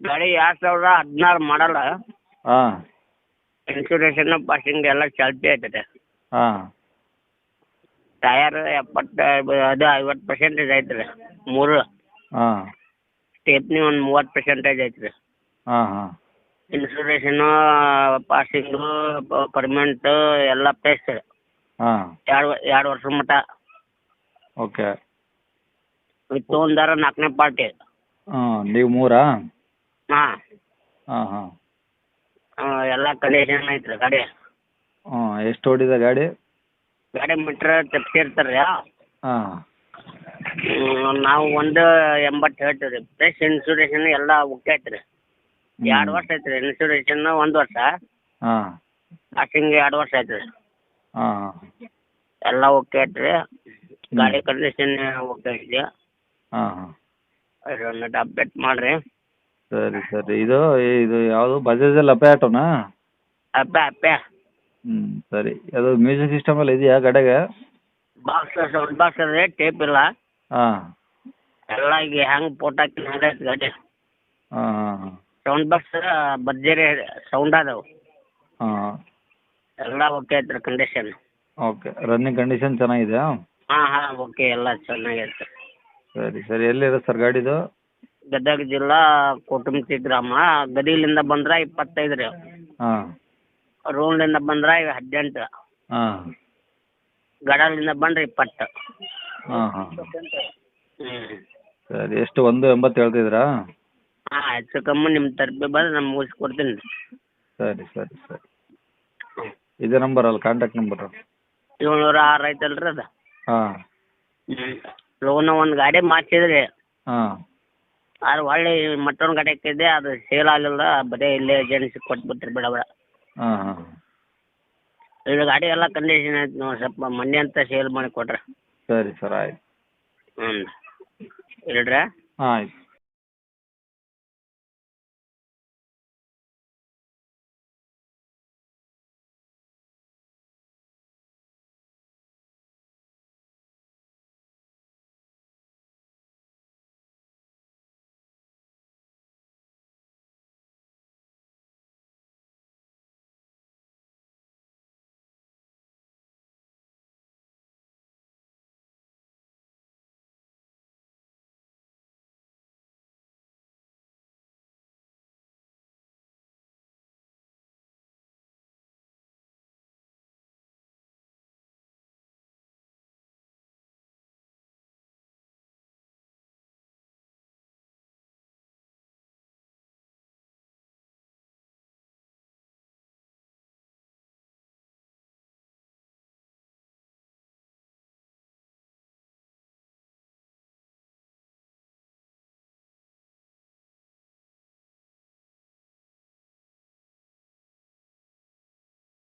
ಗಾಡಿ ಎರಡ್ ಸಾವಿರದ ಹದಿನಾರು ಮಾಡಲ್ಲ. ಹಾಂ. ಇನ್ಸೂರೆನ್ಸನ್ನು ಪಾಸಿಂಗ್ ಎಲ್ಲ ಚಾಲ್ತಿ ಆಯ್ತದೆ. ಹಾಂ. ಟಯರ್ ಎಪ್ಪತ್ತು ಅದು ಐವತ್ತು ಪರ್ಸೆಂಟೇಜ್ ಐತ್ರಿ ಮೂರು. ಹಾಂ. ಸ್ಟೇಪ್ನಿ ಒಂದು ಮೂವತ್ತು ಪರ್ಸೆಂಟೇಜ್ ಐತ್ರಿ ಹಾಂ ಪಾಸಿಂಗ್ ಇನ್ಸೂರೆನ್ಸನ್ನು ಪಾಸಿಂಗು ಪರ್ಮೆಂಟ್ ಎಲ್ಲ ಪ್ಲೇಸ್ ಹಾಂ. ಎರಡು ಎರಡು ವರ್ಷ ಮಟ್ಟ ಓಕೆ ವಿತ್ ಒಂದಾರ ನಾಲ್ಕನೇ ಪಾರ್ಟಿ. ಹಾಂ ನೀವು ಮೂರಾ? ಹಾಂ. ಹಾಂ ಹಾಂ. ಎಲ್ಲ ಕಂಡೀಷನ್ ಐತ್ರಿ ಗಾಡಿ? ಹಾಂ ಎಷ್ಟು ಓಡಿದೆ ಗಾಡಿ? ಗಾಡಿ ಮೀಟ್ರ್ ತಪ್ಪಿರ್ತಾರೆ ಹಾಂ. ನಾವು ಒಂದು ಎಂಬತ್ತು ಹೇಳ್ತೀವಿ ರೀ ಫ್ರೆಶ್ ಇನ್ಸೂರೆನ್ಸ್ ಎಲ್ಲ ಓಕೆ ಐತ್ರಿ. ಎರಡು ವರ್ಷ ಐತ್ರಿ ಇನ್ಸೂರೆನ್ಸ್ ಒಂದು ವರ್ಷ. ಹಾಂ. ಎರಡ್ ಎರಡು ವರ್ಷ ಐತ್ರಿ. ಹಾಂ. ಎಲ್ಲ ಓಕೆ ಗಾಡಿ ಕಂಡೀಷನ್ ಓಕೆ ಐತಿ ಹಾಂ ಹಾಂ. ಅದೊಂದು ಅಪ್ಡೇಟ್ ಮಾಡಿರಿ. ಸರಿ ಸರಿ. ಇದು ಇದು ಯಾವುದು? ಬಜಾಜಲ್ಲಿ ಅಪೆ ಆಟೋನಾ ಅಪ್ಪೆ ಅಪ್ಪೆ ಹ್ಞೂ ಸರಿ. ಅದು ಮ್ಯೂಸಿಕ್ ಸಿಸ್ಟಮ್ ಎಲ್ಲ ಇದೆಯಾ ಗಾಡಿಗೆ ಬಾಕ್ಸ್ ಸೌಂಡ್ ಬಾಕ್ಸ್ ಅದೇ ಟೇಪ್ ಇಲ್ಲ. ಹಾಂ. ಎಲ್ಲ ಈಗ ಹೆಂಗೆ ಫೋಟೋ ಹಾಕಿ ಐತಿ ಗಾಡಿ ಹಾಂ ಹಾಂ ಹಾಂ. ಸೌಂಡ್ ಬಾಕ್ಸ್ ಭರ್ಜರಿ ಸೌಂಡ್ ಅದಾವು. ಹಾಂ. ಎಲ್ಲ ಓಕೆ ಐತ್ರಿ ಕಂಡೀಷನ್ ಓಕೆ ರನ್ನಿಂಗ್ ಕಂಡೀಷನ್ ಚೆನ್ನಾಗಿದೆಯಾ? ಹಾಂ ಹಾಂ ಓಕೆ ಎಲ್ಲ ಚೆನ್ನಾಗೈತೆ. ಸರಿ ಸರಿ. ಎಲ್ಲಿದೆ ಸರ್ ಗಾಡಿದು? ಗದಗ ಜಿಲ್ಲಾ ಕೋಟುಂಬಿ ಗ್ರಾಮ. ಗದಿಲಿಂದ ಬಂದ್ರ ಇಪ್ಪತ್ತೈದು ರೀ. ಹಾಂ. ರೂಮ್ಲಿಂದ ಬಂದ್ರೆ ಹದಿನೆಂಟು. ಹಾಂ. ಗಡಲಿಂದ ಬಂದ್ರೆ ಇಪ್ಪತ್ತು. ಹಾಂ ಹಾಂ. ಹ್ಞೂ ಸರಿ ಎಷ್ಟು ಒಂದು ಎಂಬತ್ತು ಹೇಳ್ತಿದ್ರ ಹಾಂ ಹೆಚ್ಚು ಕಮ್ಮಿ ನಿಮ್ಮ ತರಪಿ ಬಂದ್ರೆ ನಾನು ಮುಗಿಸ್ಕೊಡ್ತೀನಿ. ರೀ ಸರಿ ಸರಿ ಸರಿ. ಇದೆ ನಂಬರ್ ಅಲ್ಲ ಕಾಂಟ್ಯಾಕ್ಟ್ ನಂಬರು ಏಳ್ನೂರ ಆರು ಐತಲ್ರಿ ಅದು? ಹಾಂ. ಲೋನ್ ಒಂದು ಗಾಡಿ ಮಾಡಿಸಿದ್ರಿ. ಹಾಂ. ಅದು ಹೊಳ್ಳಿ ಮತ್ತೊಂದು ಗಾಡಿ ಹಾಕಿದ್ದೆ ಅದು ಸೇಲ್ ಆಗಲಿಲ್ಲ ಬರೀ ಇಲ್ಲೇ ಏಜೆನ್ಸಿ ಕೊಟ್ಬಿಟ್ರಿ ಬಿಡ ಬಿಡ ಹಾಂ ಗಾಡಿ ಎಲ್ಲ ಕಂಡೀಷನ್ ಐತೆ ನೋಡಿ ಸ್ವಲ್ಪ ಮೊನ್ನೆ ಅಂತ ಸೇಲ್ ಮಾಡಿ ಕೊಟ್ರ. ಸರಿ ಸರ್ ಆಯ್ತು. ಹ್ಞೂ ಹಾಂ ಆಯ್ತು.